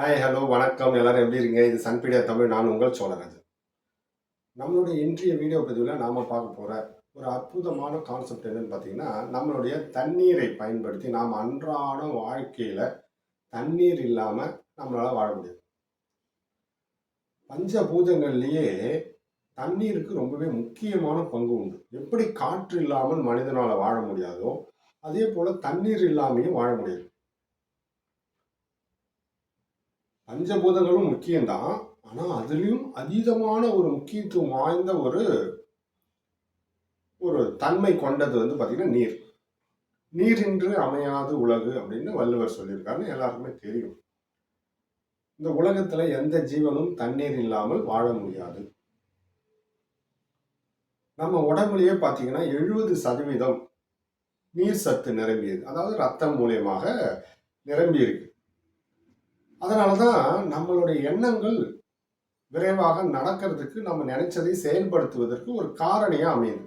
Hi hello வணக்கம். எல்லாரும் எப்படி இருக்கீங்க? இது சன்பீடியா தமிழ். நான் உங்கள் சோழராஜன். நம்மளுடைய இன்றைய வீடியோ பதிவில் நாம் பார்க்க போகிற ஒரு அற்புதமான கான்செப்ட் என்னன்னு பார்த்தீங்கன்னா நம்மளுடைய தண்ணீரை பயன்படுத்தி நாம் அன்றாட வாழ்க்கையில் தண்ணீர் இல்லாமல் நம்மளால் வாழ முடியாது. பஞ்சபூதங்கள்லேயே தண்ணீருக்கு ரொம்பவே முக்கியமான பங்கு உண்டு. எப்படி காற்று இல்லாமல் மனிதனால் வாழ முடியாதோ அதே போல் தண்ணீர் இல்லாமையும் வாழ முடியாது. பஞ்சபூதங்களும் முக்கியம்தான். ஆனால் அதுலேயும் அதீதமான ஒரு முக்கியத்துவம் வாய்ந்த ஒரு ஒரு தன்மை கொண்டது வந்து பார்த்திங்கன்னா நீர். நீரின்றி அமையாது உலகு அப்படின்னு வள்ளுவர் சொல்லியிருக்காருன்னு எல்லாருக்குமே தெரியும். இந்த உலகத்தில் எந்த ஜீவனும் தண்ணீர் இல்லாமல் வாழ முடியாது. நம்ம உடம்புலயே பார்த்தீங்கன்னா எழுபது சதவீதம் நீர் சத்து நிரம்பியது. அதாவது ரத்தம் மூலியமாக நிரம்பி இருக்கு அதனால தான் நம்மளுடைய எண்ணங்கள் விரைவாக நடக்கிறதுக்கு நம்ம நினைச்சதை செயல்படுத்துவதற்கு ஒரு காரணியாக அமையுது.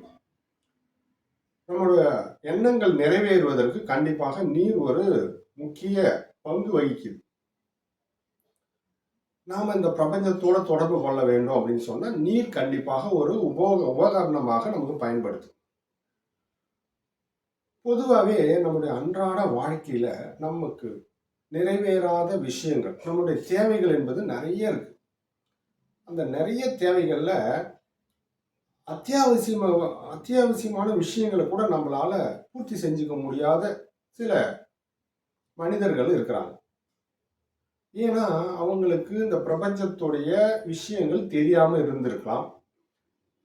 நம்மளுடைய எண்ணங்கள் நிறைவேறுவதற்கு கண்டிப்பாக நீர் ஒரு முக்கிய பங்கு வகிக்குது. நாம் இந்த பிரபஞ்சத்தோட தொடர்பு கொள்ள வேண்டும் அப்படின்னு சொன்னால் நீர் கண்டிப்பாக ஒரு உபோக உபகரணமாக நமக்கு பயன்படுது. பொதுவாகவே நம்முடைய அன்றாட வாழ்க்கையில் நமக்கு நிறைவேறாத விஷயங்கள். நம்முடைய தேவைகள் என்பது நிறைய இருக்கு. அந்த நிறைய தேவைகளில் அத்தியாவசியமாக அத்தியாவசியமான விஷயங்களை கூட நம்மளால் பூர்த்தி செஞ்சுக்க முடியாத சில மனிதர்கள் இருக்கிறாங்க. ஏன்னா அவங்களுக்கு இந்த பிரபஞ்சத்துடைய விஷயங்கள் தெரியாமல் இருந்திருக்கலாம்.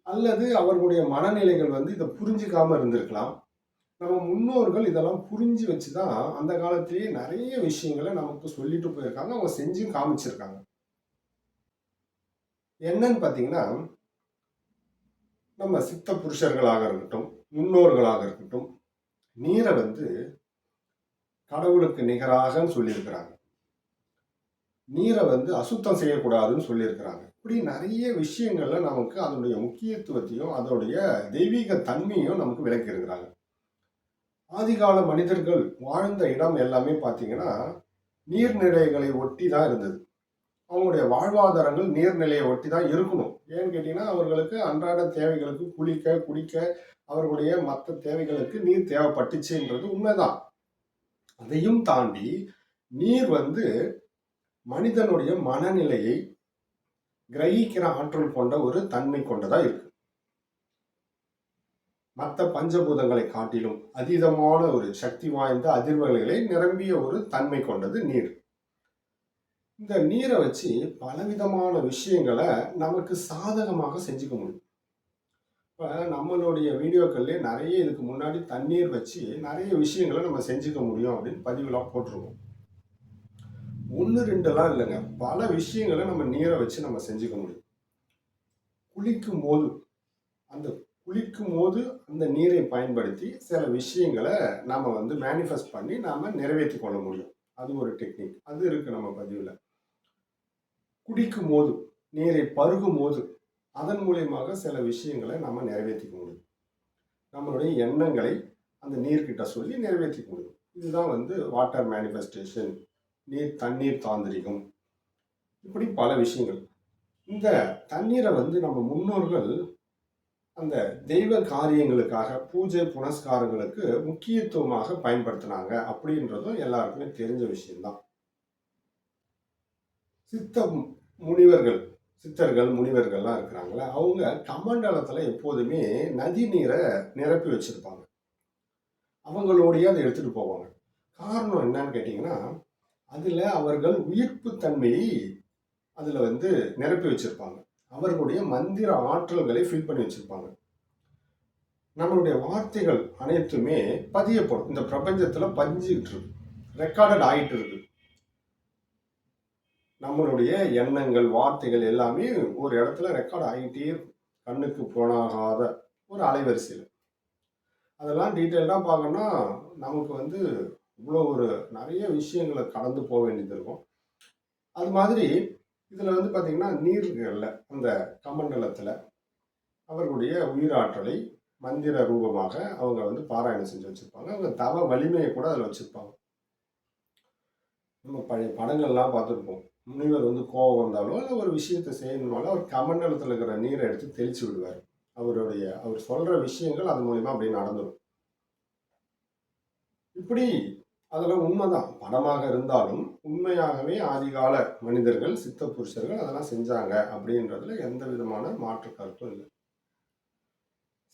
அல்லது அவர்களுடைய மனநிலைகள் வந்து இதை புரிஞ்சிக்காமல் இருந்திருக்கலாம். நம்ம முன்னோர்கள் இதெல்லாம் புரிஞ்சு வச்சு தான் அந்த காலத்திலேயே நிறைய விஷயங்களை நமக்கு சொல்லிட்டு போயிருக்காங்க. அவங்க செஞ்சும் காமிச்சிருக்காங்க. என்னன்னு பார்த்தீங்கன்னா நம்ம சித்த புருஷர்களாக இருக்கட்டும் முன்னோர்களாக இருக்கட்டும் நீரை வந்து கடவுளுக்கு நிகராகன்னு சொல்லியிருக்கிறாங்க. நீரை வந்து அசுத்தம் செய்யக்கூடாதுன்னு சொல்லியிருக்கிறாங்க. இப்படி நிறைய விஷயங்கள்ல நமக்கு அதனுடைய முக்கியத்துவத்தையும் அதோடைய தெய்வீக தன்மையும் நமக்கு விளக்கியிருக்கிறாங்க. ஆதிகால மனிதர்கள் வாழ்ந்த இடம் எல்லாமே பார்த்தீங்கன்னா நீர்நிலைகளை ஒட்டி தான் இருந்தது. அவங்களுடைய வாழ்வாதாரங்கள் நீர்நிலையை ஒட்டி தான் இருக்கணும். ஏன்னு கேட்டிங்கன்னா அவர்களுக்கு அன்றாட தேவைகளுக்கு குளிக்க குடிக்க அவர்களுடைய மற்ற தேவைகளுக்கு நீர் தேவைப்பட்டுச்சுன்றது உண்மைதான். அதையும் தாண்டி நீர் வந்து மனிதனுடைய மனநிலையை கிரகிக்கிற ஆற்றல் கொண்ட ஒரு தன்மை கொண்டதாக இருக்கு. மற்ற பஞ்சபூதங்களை காட்டிலும் அதீதமான ஒரு சக்தி வாய்ந்த அதிர்வலைகளை நிரம்பிய ஒரு தன்மை கொண்டது நீர். இந்த நீரை வச்சு பலவிதமான விஷயங்களை நமக்கு சாதகமாக செஞ்சுக்க முடியும். இப்போ நம்மளுடைய வீடியோக்கள்லேயே நிறைய இதுக்கு முன்னாடி தண்ணீர் வச்சு நிறைய விஷயங்களை நம்ம செஞ்சுக்க முடியும் அப்படின்னு பதிவுலாம் போட்டிருக்கோம். ஒன்று ரெண்டுலாம் இல்லைங்க. பல விஷயங்களை நம்ம நீரை வச்சு நம்ம செஞ்சுக்க முடியும். குளிக்கும் போது அந்த குளிக்கும் போது அந்த நீரை பயன்படுத்தி சில விஷயங்களை நாம் வந்து மேனிஃபெஸ்ட் பண்ணி நாம் நிறைவேற்றி கொள்ள முடியும். அது ஒரு டெக்னிக் அது இருக்குது நம்ம பதிவில். குடிக்கும் போது நீரை பருகும் போது அதன் மூலியமாக சில விஷயங்களை நம்ம நிறைவேற்றிக்க முடியும். நம்மளுடைய எண்ணங்களை அந்த நீர்கிட்ட சொல்லி நிறைவேற்றிக்க முடியும். இதுதான் வந்து வாட்டர் மேனிஃபெஸ்டேஷன் நீர் தண்ணீர் தாந்திரிகம். இப்படி பல விஷயங்கள். இந்த தண்ணீரை வந்து நம்ம முன்னோர்கள் அந்த தெய்வ காரியங்களுக்காக பூஜை புனஸ்காரங்களுக்கு முக்கியத்துவமாக பயன்படுத்தினாங்க அப்படின்றதும் எல்லாருக்குமே தெரிஞ்ச விஷயம்தான். சித்த முனிவர்கள் சித்தர்கள் முனிவர்கள்லாம் இருக்கிறாங்களே அவங்க கமண்டலத்தில் எப்போதுமே நதி நீரை நிரப்பி வச்சிருப்பாங்க. அவங்களோடையே அதை எடுத்துகிட்டு போவாங்க. காரணம் என்னன்னு கேட்டிங்கன்னா அதில் அவர்கள் உயிர்ப்பு தன்மையை அதில் வந்து நிரப்பி வச்சிருப்பாங்க. அவர்களுடைய மந்திர ஆற்றல்களை ஃபில் பண்ணி வச்சிருப்பாங்க. நம்மளுடைய வார்த்தைகள் அனைத்துமே பதியப்படும். இந்த பிரபஞ்சத்தில் பதிஞ்சுக்கிட்டு இருக்கு. ரெக்கார்டட் ஆகிட்டு இருக்கு. நம்மளுடைய எண்ணங்கள் வார்த்தைகள் எல்லாமே ஒரு இடத்துல ரெக்கார்ட் ஆகிட்டே கண்ணுக்கு போனாகாத ஒரு அலைவரிசையில். அதெல்லாம் டீட்டெயிலாக பார்க்கணும்னா நமக்கு வந்து இவ்வளோ ஒரு நிறைய விஷயங்களை கடந்து போக வேண்டியது இருக்கும். அது மாதிரி இதில் வந்து பார்த்திங்கன்னா நீர்களில் அந்த கமண்டலத்தில் அவர்களுடைய உயிராற்றலை மந்திர ரூபமாக அவங்க வந்து பாராயணம் செஞ்சு வச்சுருப்பாங்க. அவங்க தவ வலிமையை கூட அதில் வச்சுருப்பாங்க. நம்ம பழைய படங்கள்லாம் பார்த்துருப்போம். முனிவர் வந்து கோபம் வந்தாலோ இல்லை ஒரு விஷயத்தை செய்யணுமாலோ அவர் கமண்டலத்தில் இருக்கிற நீரை எடுத்து தெளிச்சு விடுவார். அவருடைய அவர் சொல்கிற விஷயங்கள் அது மூலிமா அப்படியே நடந்துடும் இப்படி அதெல்லாம் உண்மைதான். படமாக இருந்தாலும் உண்மையாகவே ஆதிகால மனிதர்கள் சித்த புருஷர்கள் அதெல்லாம் செஞ்சாங்க அப்படின்றதுல எந்த விதமான மாற்று கருத்தும் இல்லை.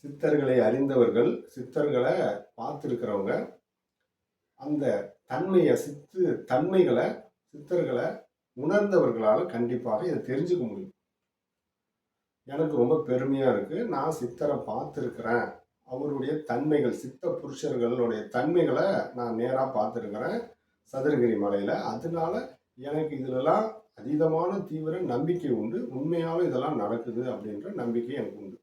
சித்தர்களை அறிந்தவர்கள் சித்தர்களை பார்த்துருக்கிறவங்க அந்த தன்மையை சித்து தன்மைகளை சித்தர்களை உணர்ந்தவர்களால் கண்டிப்பாக இதை தெரிஞ்சுக்க முடியும். எனக்கு ரொம்ப பெருமையாக இருக்குது நான் சித்தரை பார்த்துருக்குறேன். அவருடைய தன்மைகள் சித்த புருஷர்களுடைய தன்மைகளை நான் நேராக பார்த்துருக்குறேன் சதுரகிரி மலையில். அதனால எனக்கு இதுலலாம் அதீதமான தீவிர நம்பிக்கை உண்டு. உண்மையாலும் இதெல்லாம் நடக்குது அப்படின்ற நம்பிக்கை எனக்கு உண்டு.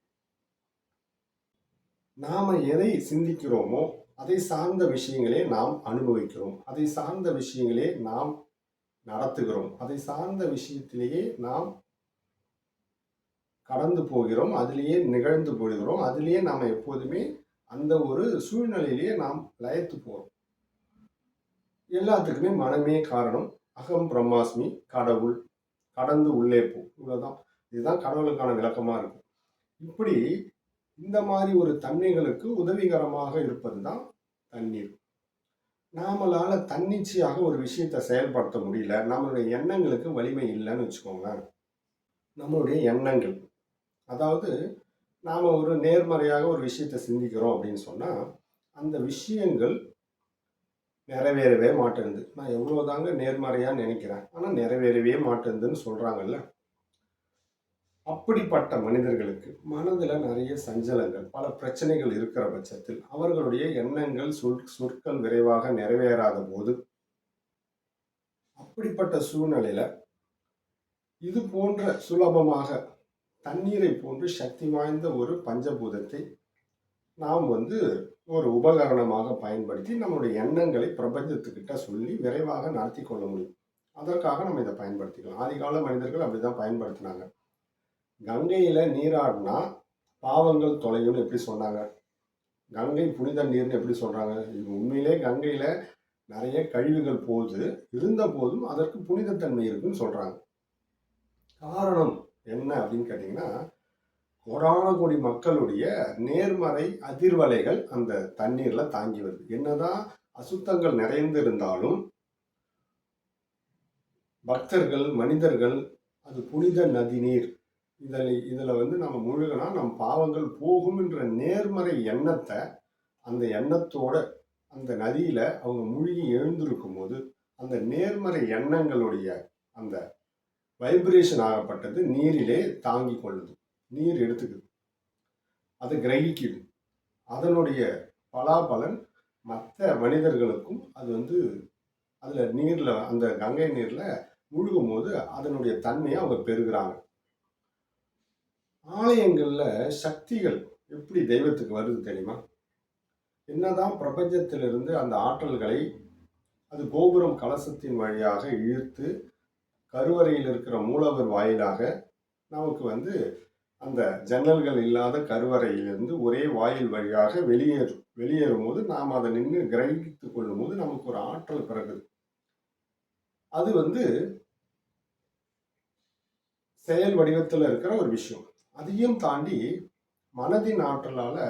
நாம் எதை சிந்திக்கிறோமோ அதை சார்ந்த விஷயங்களே நாம் அனுபவிக்கிறோம். அதை சார்ந்த விஷயங்களே நாம் நடத்துகிறோம். அதை சார்ந்த விஷயத்திலேயே நாம் கடந்து போகிறோம் அதிலேயே நிகழ்ந்து போகிறோம் அதிலேயே நாம் எப்போதுமே அந்த ஒரு சூழ்நிலையிலேயே நாம் லயத்து போகிறோம் எல்லாத்துக்குமே மனமே காரணம் அகம் பிரம்மாஸ்மி கடவுள் கடந்து உள்ளே போ. இவ்வளோதான் இதுதான் கடவுளுக்கான விளக்கமாக இருக்கும். இப்படி இந்த மாதிரி ஒரு தன்மைகளுக்கு உதவிகரமாக இருப்பது தான் தண்ணீர். நாமளால் தன்னிச்சையாக ஒரு விஷயத்தை செயல்படுத்த முடியல. நம்மளுடைய எண்ணங்களுக்கு வலிமை இல்லைன்னு வச்சுக்கோங்க நம்மளுடைய எண்ணங்கள். அதாவது நாம் ஒரு நேர்மறையாக ஒரு விஷயத்தை சிந்திக்கிறோம் அப்படின்னு சொன்னால் அந்த விஷயங்கள் நிறைவேறவே மாட்டேங்குது. நான் எவ்வளோ தாங்க நேர்மறையாக நினைக்கிறேன். ஆனால் நிறைவேறவே மாட்டேங்குதுன்னு சொல்கிறாங்கல்ல அப்படிப்பட்ட மனிதர்களுக்கு மனதில் நிறைய சஞ்சலங்கள் பல பிரச்சனைகள் இருக்கிற பட்சத்தில் அவர்களுடைய எண்ணங்கள் சொல் சொற்கள் விரைவாக நிறைவேறாத போது அப்படிப்பட்ட சூழ்நிலையில் இது போன்ற சுலபமாக தண்ணீரை போன்று சக்தி வாய்ந்த ஒரு பஞ்சபூதத்தை நாம் வந்து ஒரு உபகரணமாக பயன்படுத்தி நம்மளுடைய எண்ணங்களை பிரபஞ்சத்துக்கிட்ட சொல்லி விரைவாக நடத்தி கொள்ள முடியும். அதற்காக நம்ம இதை பயன்படுத்திக்கலாம். ஆதிகால மனிதர்கள் அப்படிதான் பயன்படுத்தினாங்க. கங்கையில நீராடினா பாவங்கள் தொலையும்னு எப்படி சொன்னாங்க? கங்கை புனித நீர்னு எப்படி சொல்றாங்க? இது உண்மையிலே கங்கையில நிறைய கழிவுகள் போகுது இருந்த போதும் அதற்கு புனிதத்தன்மை இருக்குன்னு சொல்றாங்க. காரணம் என்ன அப்படின்னு கேட்டிங்கன்னா கோடான கோடி மக்களுடைய நேர்மறை அதிர்வலைகள் அந்த தண்ணீரில் தாங்கி வருது. என்னதான் அசுத்தங்கள் நிறைந்து இருந்தாலும் பக்தர்கள் மனிதர்கள் அது புனித நதிநீர் இதில் இதில் வந்து நம்ம முழுகினா நம் பாவங்கள் போகும் என்ற நேர்மறை எண்ணத்தை அந்த எண்ணத்தோட அந்த நதியில் அவங்க மூழ்கி எழுந்திருக்கும் போது அந்த நேர்மறை எண்ணங்களுடைய அந்த வைப்ரேஷன் ஆகப்பட்டது நீரிலே தாங்கி கொள்ளுது. நீர் எடுத்துக்குது. அதை கிரகிக்குது. அதனுடைய பலாபலன் மற்ற மனிதர்களுக்கும் அது வந்து அதில் நீரில் அந்த கங்கை நீரில் முழுகும் போது அதனுடைய தன்மையை அவங்க பெறுகிறாங்க. ஆலயங்களில் சக்திகள் எப்படி தெய்வத்துக்கு வருது தெரியுமா? என்னதான் பிரபஞ்சத்திலிருந்து அந்த ஆற்றல்களை அது கோபுரம் கலசத்தின் வழியாக இழுத்து கருவறையில் இருக்கிற மூலவர் வாயிலாக நமக்கு வந்து அந்த ஜன்னல்கள் இல்லாத கருவறையிலிருந்து ஒரே வாயில் வழியாக வெளியேறும் வெளியேறும் போது நாம் அதை நின்று கிரகித்து கொள்ளும் போது நமக்கு ஒரு ஆற்றல் பிறகுது. அது வந்து செயல் வடிவத்தில் இருக்கிற ஒரு விஷயம். அதையும் தாண்டி மனதின் ஆற்றலால்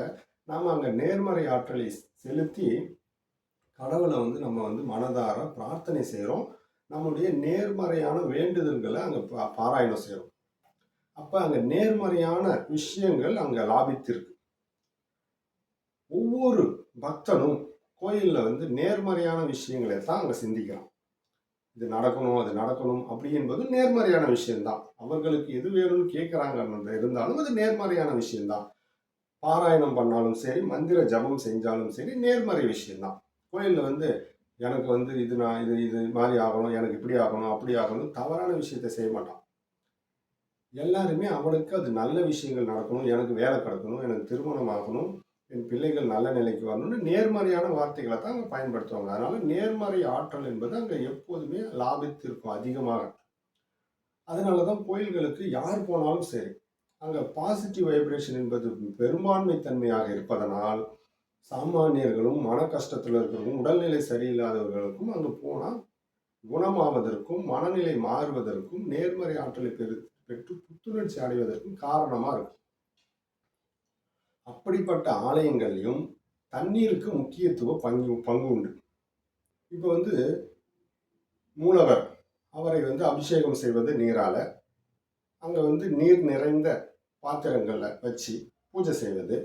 நாம் அங்கே நேர்மறை ஆற்றலை செலுத்தி கடவுளை வந்து நம்ம வந்து மனதார பிரார்த்தனை செய்கிறோம் நம்முடைய நேர்மறையான வேண்டுதல்களை அங்கே பா பாராயணம் செய்யணும் அப்போ அங்கே நேர்மறையான விஷயங்கள் அங்கே லாபித்திருக்கு. ஒவ்வொரு பக்தனும் கோயிலில் வந்து நேர்மறையான விஷயங்களை தான் அங்கே சிந்திக்கிறான். இது நடக்கணும் அது நடக்கணும் அப்படி என்பது நேர்மறையான விஷயம்தான். அவர்களுக்கு எது வேணும்னு கேட்குறாங்க இருந்தாலும் அது நேர்மறையான விஷயம்தான். பாராயணம் பண்ணாலும் சரி மந்திர ஜபம் செஞ்சாலும் சரி நேர்மறை விஷயம்தான். கோயிலில் வந்து எனக்கு வந்து இது நான் இது இது மாதிரி ஆகணும் எனக்கு இப்படி ஆகணும் அப்படி ஆகணும் தவறான விஷயத்த செய்ய மாட்டான். எல்லாருமே அவனுக்கு அது நல்ல விஷயங்கள் நடக்கணும் எனக்கு வேலை கிடக்கணும் எனக்கு திருமணம் ஆகணும் என் பிள்ளைகள் நல்ல நிலைக்கு வரணும்னு நேர்மறையான வார்த்தைகளை தான் அங்கே பயன்படுத்துவாங்க. அதனால நேர்மறை ஆற்றல் என்பது அங்கே எப்போதுமே லாபித்திருக்கும் அதிகமாக. அதனால தான் கோயில்களுக்கு யார் போனாலும் சரி அங்கே பாசிட்டிவ் வைப்ரேஷன் என்பது பெரும்பான்மை தன்மையாக இருப்பதனால் சாமானியர்களும் மன கஷ்டத்தில் இருக்கிறவங்களும் உடல்நிலை சரியில்லாதவர்களுக்கும் அங்கே போனால் குணமாவதற்கும் மனநிலை மாறுவதற்கும் நேர்மறை ஆற்றலை பெரு பெற்று புத்துணர்ச்சி அடைவதற்கும் காரணமாக இருக்கும். அப்படிப்பட்ட ஆலயங்கள்லையும் தண்ணீருக்கு முக்கியத்துவ பங்கு பங்கு உண்டு. இப்போ வந்து மூலவர் அவரை வந்து அபிஷேகம் செய்வது நீரால அங்கே வந்து நீர் நிறைந்த பாத்திரங்களில் வச்சு பூஜை செய்வது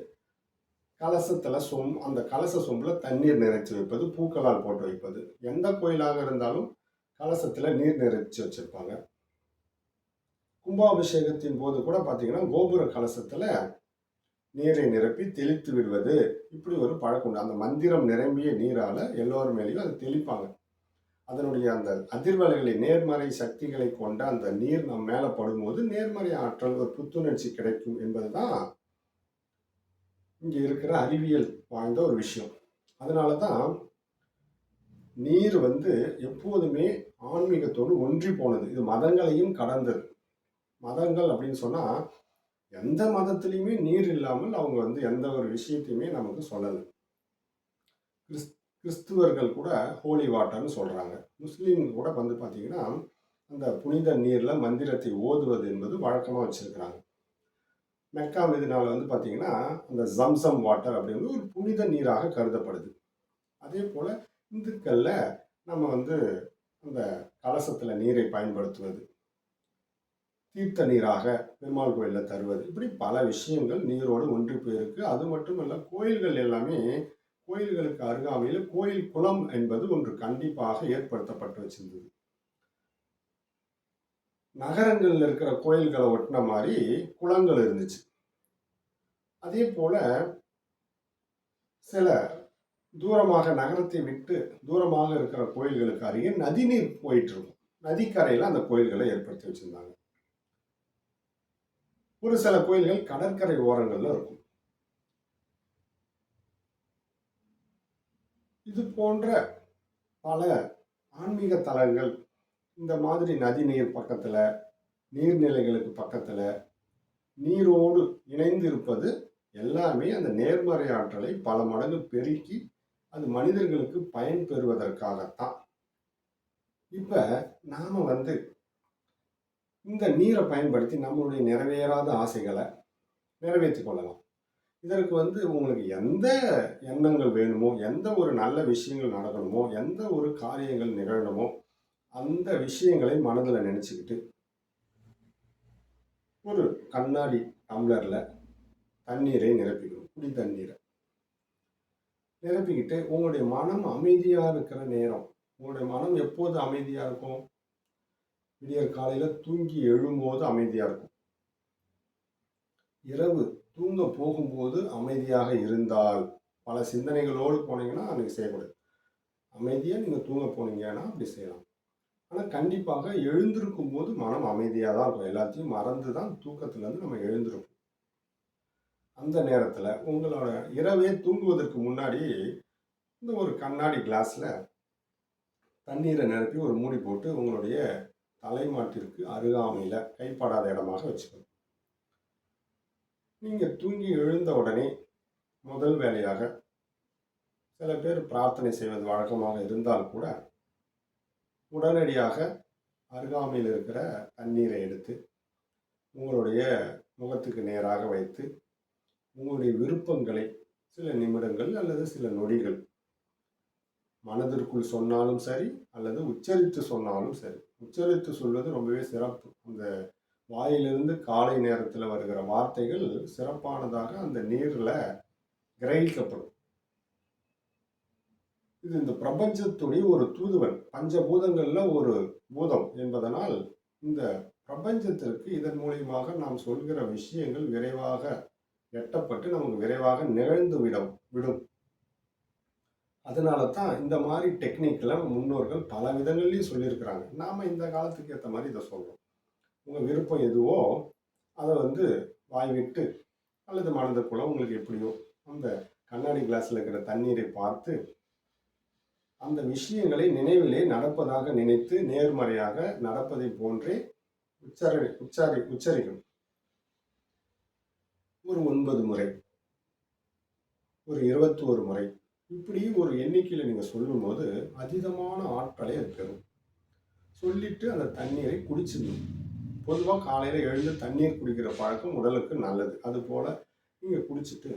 கலசத்தில் சொம் அந்த கலச சொம்பில் தண்ணீர் நிறைச்சி வைப்பது பூக்களால் போட்டு வைப்பது. எந்த கோயிலாக இருந்தாலும் கலசத்தில் நீர் நிறைச்சி வச்சுருப்பாங்க. கும்பாபிஷேகத்தின் போது கூட பார்த்தீங்கன்னா கோபுர கலசத்தில் நீரை நிரப்பி தெளித்து விடுவது. இப்படி ஒரு பழக்கம் உண்டு. அந்த மந்திரம் நிரம்பிய நீரால் எல்லோரும் மேலேயும் அதை தெளிப்பாங்க. அதனுடைய அந்த அதிர்வலைகளை நேர்மறை சக்திகளை கொண்ட அந்த நீர் நம் மேலே படும்போது நேர்மறை ஆற்றல் ஒரு புத்துணர்ச்சி கிடைக்கும் என்பது தான் இங்கே இருக்கிற அறிவியல் வாய்ந்த ஒரு விஷயம். அதனால தான் நீர் வந்து எப்போதுமே ஆன்மீகத்தோடு ஒன்றி போனது. இது மதங்களையும் கடந்தது. மதங்கள் அப்படின்னு சொன்னால் எந்த மதத்துலேயுமே நீர் இல்லாமல் அவங்க வந்து எந்த ஒரு விஷயத்தையுமே நமக்கு சொல்லலை. கிறிஸ் கிறிஸ்துவர்கள் கூட ஹோலி வாட்டர்னு சொல்கிறாங்க முஸ்லீம் கூட வந்து பார்த்திங்கன்னா அந்த புனித நீரில் மந்திரத்தை ஓதுவது என்பது வழக்கமாக வச்சுருக்கிறாங்க. மெக்கா மீதினால் வந்து பார்த்தீங்கன்னா அந்த ஜம்சம் வாட்டர் அப்படிங்கிறது ஒரு புனித நீராக கருதப்படுது. அதே போல் இந்துக்களில் நம்ம வந்து அந்த கலசத்தில் நீரை பயன்படுத்துவது தீர்த்த நீராக பெருமாள் கோயிலில் தருவது இப்படி பல விஷயங்கள் நீரோடு ஒன்றி போயிருக்கு. அது மட்டும் இல்லை கோயில்கள் எல்லாமே கோயில்களுக்கு அருகாமையில் கோயில் குளம் என்பது ஒன்று கண்டிப்பாக ஏற்படுத்தப்பட்டு வச்சிருந்தது. நகரங்களில் இருக்கிற கோயில்களை ஒட்டின மாதிரி குளங்கள் இருந்துச்சு. அதே போல சில தூரமாக நகரத்தை விட்டு தூரமாக இருக்கிற கோயில்களுக்கு அருகே நதிநீர் போயிட்டு இருக்கும் நதிக்கரையில் அந்த கோயில்களை ஏற்படுத்தி வச்சுருந்தாங்க. ஒரு சில கோயில்கள் கடற்கரை ஓரங்களில் இருக்கும். இது போன்ற பல ஆன்மீக தலங்கள் இந்த மாதிரி நதி நீர் நீர்நிலைகளுக்கு பக்கத்தில் நீரோடு இணைந்து இருப்பது எல்லாமே அந்த நேர்மறை ஆற்றலை பல மடங்கு பெருக்கி அது மனிதர்களுக்கு பயன் பெறுவதற்காகத்தான். இப்போ நாம் வந்து இந்த நீரை பயன்படுத்தி நம்மளுடைய நிறைவேறாத ஆசைகளை நிறைவேற்றி கொள்ளலாம். இதற்கு வந்து உங்களுக்கு எந்த எண்ணங்கள் வேணுமோ எந்த ஒரு நல்ல விஷயங்கள் நடக்கணுமோ எந்த ஒரு காரியங்கள் நிகழணுமோ அந்த விஷயங்களை மனதில் நினச்சிக்கிட்டு ஒரு கண்ணாடி டம்ளரில் தண்ணீரை நிரப்பிக்கணும் குடி தண்ணீரை. நிரப்பிக்கிட்டு உங்களுடைய மனம் அமைதியாக இருக்கிற நேரம். உங்களுடைய மனம் எப்போது அமைதியாக இருக்கும்? விடியற் காலையில் தூங்கி எழும்போது அமைதியாக இருக்கும். இரவு தூங்க போகும்போது அமைதியாக இருந்தால். பல சிந்தனைகளோடு போனீங்கன்னா அன்றைக்கி செய்யக்கூடாது அமைதியாக நீங்கள் தூங்க போனீங்கன்னா அப்படி செய்யலாம். ஆனால் கண்டிப்பாக எழுந்திருக்கும் போது மனம் அமைதியாக தான் இருக்கும். எல்லாத்தையும் மறந்து தான் தூக்கத்துலேருந்து நம்ம எழுந்திருக்கும் அந்த நேரத்தில் உங்களோட இரவே தூங்குவதற்கு முன்னாடி இந்த ஒரு கண்ணாடி கிளாஸில் தண்ணீரை நிரப்பி ஒரு மூடி போட்டு உங்களுடைய தலைமாட்டிற்கு அருகாமையில் கைப்படாத இடமாக வச்சுக்கணும். நீங்கள் தூங்கி எழுந்த உடனே முதல் வேலையாக சில பேர் பிரார்த்தனை செய்வது வழக்கமாக இருந்தால் கூட உடனடியாக அருகாமையில் இருக்கிற தண்ணீரை எடுத்து உங்களுடைய முகத்துக்கு நேராக வைத்து உங்களுடைய விருப்பங்களை சில நிமிடங்கள் அல்லது சில நொடிகள் மனதிற்குள் சொன்னாலும் சரி அல்லது உச்சரித்து சொன்னாலும் சரி. உச்சரித்து சொல்வது ரொம்பவே சிறப்பு. அந்த வாயிலிருந்து காலை நேரத்தில் வருகிற வார்த்தைகள் சிறப்பானதாக அந்த நீரில் கிரகிக்கப்படும். இது இந்த பிரபஞ்சத்துடைய ஒரு தூதுவன். பஞ்சபூதங்களில் ஒரு பூதம் என்பதனால் இந்த பிரபஞ்சத்திற்கு இதன் மூலியமாக நாம் சொல்கிற விஷயங்கள் விரைவாக எட்டப்பட்டு நமக்கு விரைவாக நிகழ்ந்து விடும் விடும். அதனால தான் இந்த மாதிரி டெக்னிக்கில் முன்னோர்கள் பல விதங்கள்லையும் சொல்லியிருக்கிறாங்க. நாம் இந்த காலத்துக்கு ஏற்ற மாதிரி இதை சொல்கிறோம் உங்கள் விருப்பம் எதுவோ அதை வந்து வாய் விட்டு அல்லது மனதுக்குள்ள உங்களுக்கு எப்படியோ அந்த கண்ணாடி கிளாஸில் இருக்கிற தண்ணீரை பார்த்து அந்த விஷயங்களை நினைவிலே நடப்பதாக நினைத்து நேர்மறையாக நடப்பதை போன்றே உச்சரி உச்சாரி உச்சரிக்கணும். ஒரு ஒன்பது முறை ஒரு இருபத்தோரு முறை இப்படி ஒரு எண்ணிக்கையில் நீங்கள் சொல்லும்போது அதீதமான ஆற்றலை அது பெறும். சொல்லிட்டு அந்த தண்ணீரை குடிச்சிடணும். பொதுவாக காலையில் எழுந்து தண்ணீர் குடிக்கிற பழக்கம் உடலுக்கு நல்லது. அதுபோல் நீங்கள் குடிச்சிட்டு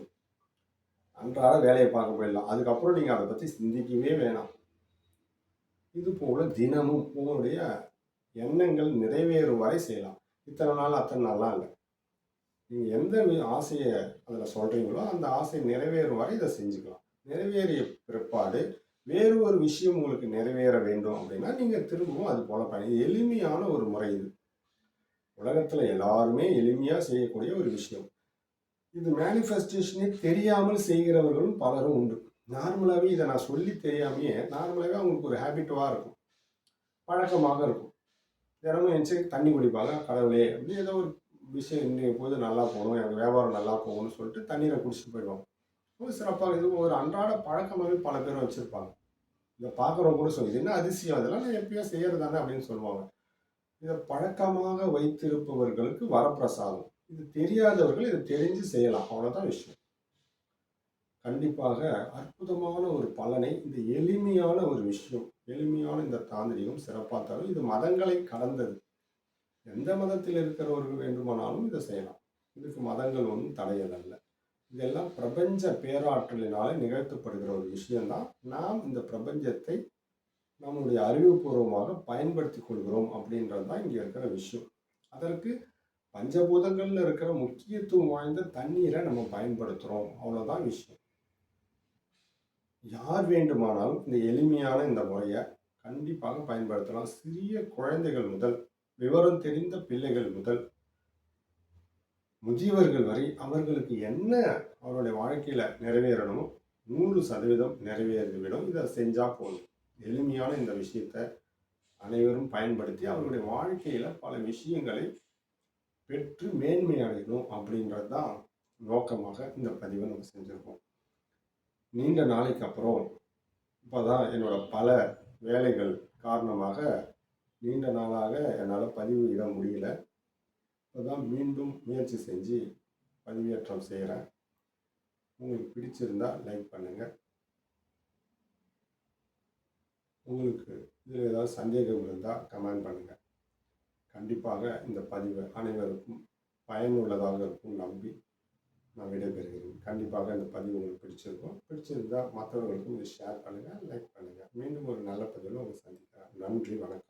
அன்றாட வேலையை பார்க்க போயிடலாம். அதுக்கப்புறம் நீங்கள் அதை பற்றி சிந்திக்கவே வேணாம். இது போல் தினமும் உங்களுடைய எண்ணங்கள் நிறைவேறும் வரை செய்யலாம். இத்தனை நாள் அத்தனை நாளாக இல்லை. நீங்கள் எந்த ஆசையை அதில் சொல்கிறீங்களோ அந்த ஆசை நிறைவேறும் வரை இதை செஞ்சுக்கலாம். நிறைவேறிய பிற்பாடு வேறு ஒரு விஷயம் உங்களுக்கு நிறைவேற வேண்டும் அப்படின்னா நீங்கள் திரும்பவும் அது போல பண்ணி எளிமையான ஒரு முறை இது. உலகத்தில் எல்லாருமே எளிமையாக செய்யக்கூடிய ஒரு விஷயம். இது மேனிஃபெஸ்டேஷனே தெரியாமல் செய்கிறவர்களும் பலரும் உண்டு. நார்மலாகவே இதை நான் சொல்லி தெரியாமையே நார்மலாகவே அவங்களுக்கு ஒரு ஹேபிட்டுவாக இருக்கும். பழக்கமாக இருக்கும். தினமும் எந்திச்சு தண்ணி குடிப்பாங்க கடவுளே அப்படின்னு ஏதோ ஒரு விஷயம் இன்னைக்கு போது நல்லா போகணும் எனக்கு வியாபாரம் நல்லா போகணும்னு சொல்லிட்டு தண்ணீரை குடிச்சிட்டு போயிடுவாங்க. ரொம்ப சிறப்பாக இது ஒரு அன்றாட பழக்கமாகவே பல பேரும் வச்சுருப்பாங்க. இதை பார்க்குறவங்க கூட சொல்லி என்ன அதிசயம்? அதெல்லாம் நான் எப்பயோ செய்யறது தானே அப்படின்னு சொல்லுவாங்க. இதை பழக்கமாக வைத்திருப்பவர்களுக்கு வரப்பிரசாதம். இது தெரியாதவர்கள் இதை தெரிஞ்சு செய்யலாம். அவ்வளோதான் விஷயம். கண்டிப்பாக அற்புதமான ஒரு பலனை இந்த எளிமையான ஒரு விஷயம் எளிமையான இந்த தாந்திரிகம் சிறப்பாக தரும். இது மதங்களை கடந்தது. எந்த மதத்தில் இருக்கிறவர்கள் வேண்டுமானாலும் இதை செய்யலாம். இதுக்கு மதங்கள் ஒன்றும் தடையல் அல்ல. இதெல்லாம் பிரபஞ்ச பேராற்றலினாலே நிகழ்த்தப்படுகிற ஒரு விஷயம்தான். நாம் இந்த பிரபஞ்சத்தை நம்முடைய அறிவுபூர்வமாக பயன்படுத்தி கொள்கிறோம் அப்படின்றது தான் இங்கே இருக்கிற விஷயம். அதற்கு பஞ்சபூதங்களில் இருக்கிற முக்கியத்துவம் வாய்ந்த தண்ணீரை நம்ம பயன்படுத்துகிறோம் அவ்வளோதான் விஷயம். யார் வேண்டுமானாலும் இந்த எளிமையான இந்த முறையை கண்டிப்பாக பயன்படுத்தலாம். சிறிய குழந்தைகள் முதல் விவரம் தெரிந்த பிள்ளைகள் முதல் முதியவர்கள் வரை அவர்களுக்கு என்ன அவருடைய வாழ்க்கையில நிறைவேறணுமோ நூறு சதவீதம் நிறைவேறிவிடும். இதை செஞ்சா போதும். எளிமையான இந்த விஷயத்தை அனைவரும் பயன்படுத்தி அவருடைய வாழ்க்கையில பல விஷயங்களை பெற்று மேன்மை அடையணும் அப்படின்றது தான் நோக்கமாக இந்த பதிவை நம்ம செஞ்சுருக்கோம். நீண்ட நாளைக்கு அப்புறம் இப்போதான் என்னோட பல வேலைகள் காரணமாக நீண்ட நாளாக என்னால் பதிவு இட முடியல. இப்போதான் மீண்டும் முயற்சி செஞ்சு பதிவேற்றம் செய்கிறேன் உங்களுக்கு பிடிச்சிருந்தா லைக் பண்ணுங்கள் உங்களுக்கு இதில் ஏதாவது சந்தேகம் இருந்தால் கமெண்ட் பண்ணுங்கள் கண்டிப்பாக இந்த பதிவு அனைவருக்கும் பயனுள்ளதாக இருக்கும் நம்பி நான் விடைபெறுகிறேன். கண்டிப்பாக இந்த பதிவு உங்களுக்கு பிடிச்சிருக்கும். பிடிச்சிருந்தால் மற்றவர்களுக்கும் இதை ஷேர் பண்ணுங்கள் லைக் பண்ணுங்கள் மீண்டும் ஒரு நல்ல பதிவில் உங்களை சந்திக்கிறேன். நன்றி வணக்கம்.